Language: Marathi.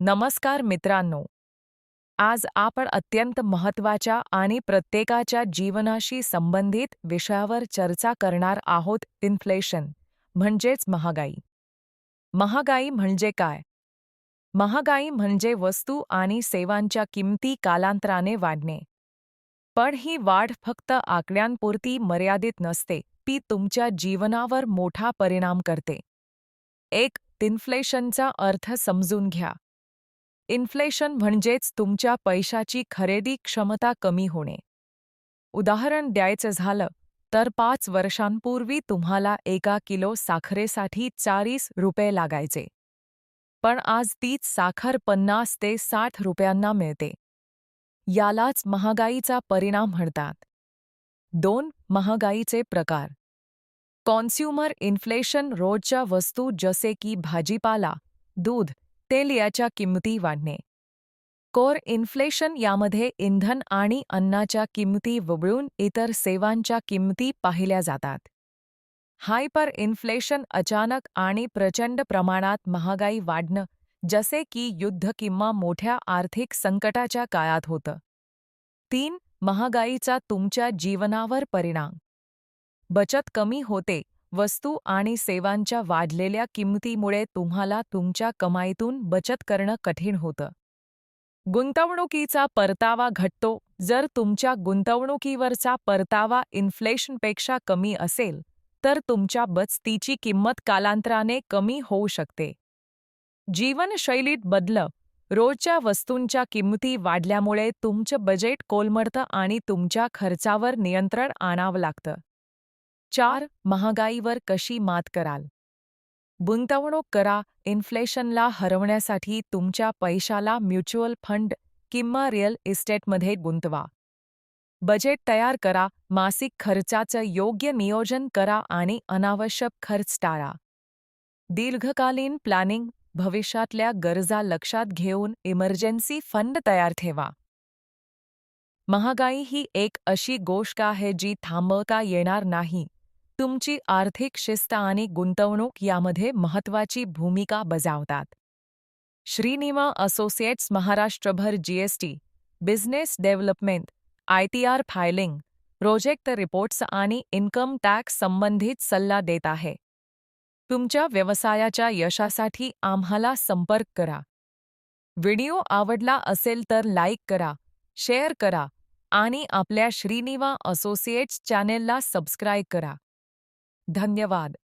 नमस्कार मित्रांनो. आज आपण अत्यंत महत्त्वाच्या आणि प्रत्येकाच्या जीवनाशी संबंधित विषयावर चर्चा करणार आहोत इन्फ्लेशन म्हणजेच महागाई. महागाई म्हणजे काय? महागाई म्हणजे वस्तू आणि सेवांच्या किमती कालांतराने वाढणे. पण ही वाढ फक्त आकड्यांपुरती मर्यादित नसते ती तुमच्या जीवनावर मोठा परिणाम करते. एक तिन्फ्लेशनचा अर्थ समजून घ्या. इन्फ्लेशन म्हणजेच तुमच्या पैशाची खरेदी क्षमता कमी होणे. उदाहरण द्यायचं झालं तर पाच वर्षांपूर्वी तुम्हाला एका किलो साखरेसाठी चाळीस रुपये लागायचे. पण आज तीच साखर पन्नास ते साठ रुपयांना मिळते. यालाच महागाईचा परिणाम म्हणतात. दोन महागाईचे प्रकार. कॉन्स्युमर इन्फ्लेशन रोजच्या वस्तू जसे की भाजीपाला दूध तेल याच्या किंमती वाढणे. कोर इन्फ्लेशन यामध्ये इंधन आणि अन्नाच्या किंमती वगळून इतर सेवांच्या किंमती पाहिल्या जातात. हायपर इन्फ्लेशन अचानक आणि प्रचंड प्रमाणात महागाई वाढणं जसे की युद्ध किंवा मोठ्या आर्थिक संकटाच्या काळात होतं. तीन महागाईचा तुमच्या जीवनावर परिणाम. बचत कमी होते वस्तू आणि सेवांच्या वाढलेल्या किंमतीमुळे तुम्हाला तुमच्या कमाईतून बचत करणं कठीण होतं. गुंतवणुकीचा परतावा घटतो. जर तुमच्या गुंतवणुकीवरचा परतावा इन्फ्लेशनपेक्षा कमी असेल तर तुमच्या बचतीची किंमत कालांतराने कमी होऊ शकते. जीवनशैलीत बदल रोजच्या वस्तूंच्या किंमती वाढल्यामुळे तुमचं बजेट कोलमडतं आणि तुमच्या खर्चावर नियंत्रण आणावं लागतं. चार महागाईवर कशी मात कराल? गुंतवणूक करा इन्फ्लेशनला हरवण्यासाठी तुमच्या पैशाला म्युच्युअल फंड किंवा रिअल इस्टेटमध्ये गुंतवा. बजेट तयार करा मासिक खर्चाचं योग्य नियोजन करा आणि अनावश्यक खर्च टाळा. दीर्घकालीन प्लॅनिंग भविष्यातल्या गरजा लक्षात घेऊन इमर्जन्सी फंड तयार ठेवा. महागाई ही एक अशी गोष्ट आहे जी थांबवता येणार नाही. तुमची आर्थिक शिस्त आणि गुंतवणूक यामध्ये महत्त्वाची भूमिका बजावतात. श्रीनिवा असोसिएट्स महाराष्ट्रभर GST business development ITR filing project reports आणि इन्कम टॅक्स संबंधित सल्ला देत आहे. तुमच्या व्यवसायाच्या यशासाठी आम्हाला संपर्क करा. व्हिडिओ आवडला असेल तर लाईक करा शेअर करा आणि आपल्या श्रीनिवा असोसिएट्स चॅनेलला सबस्क्राईब करा. धन्यवाद.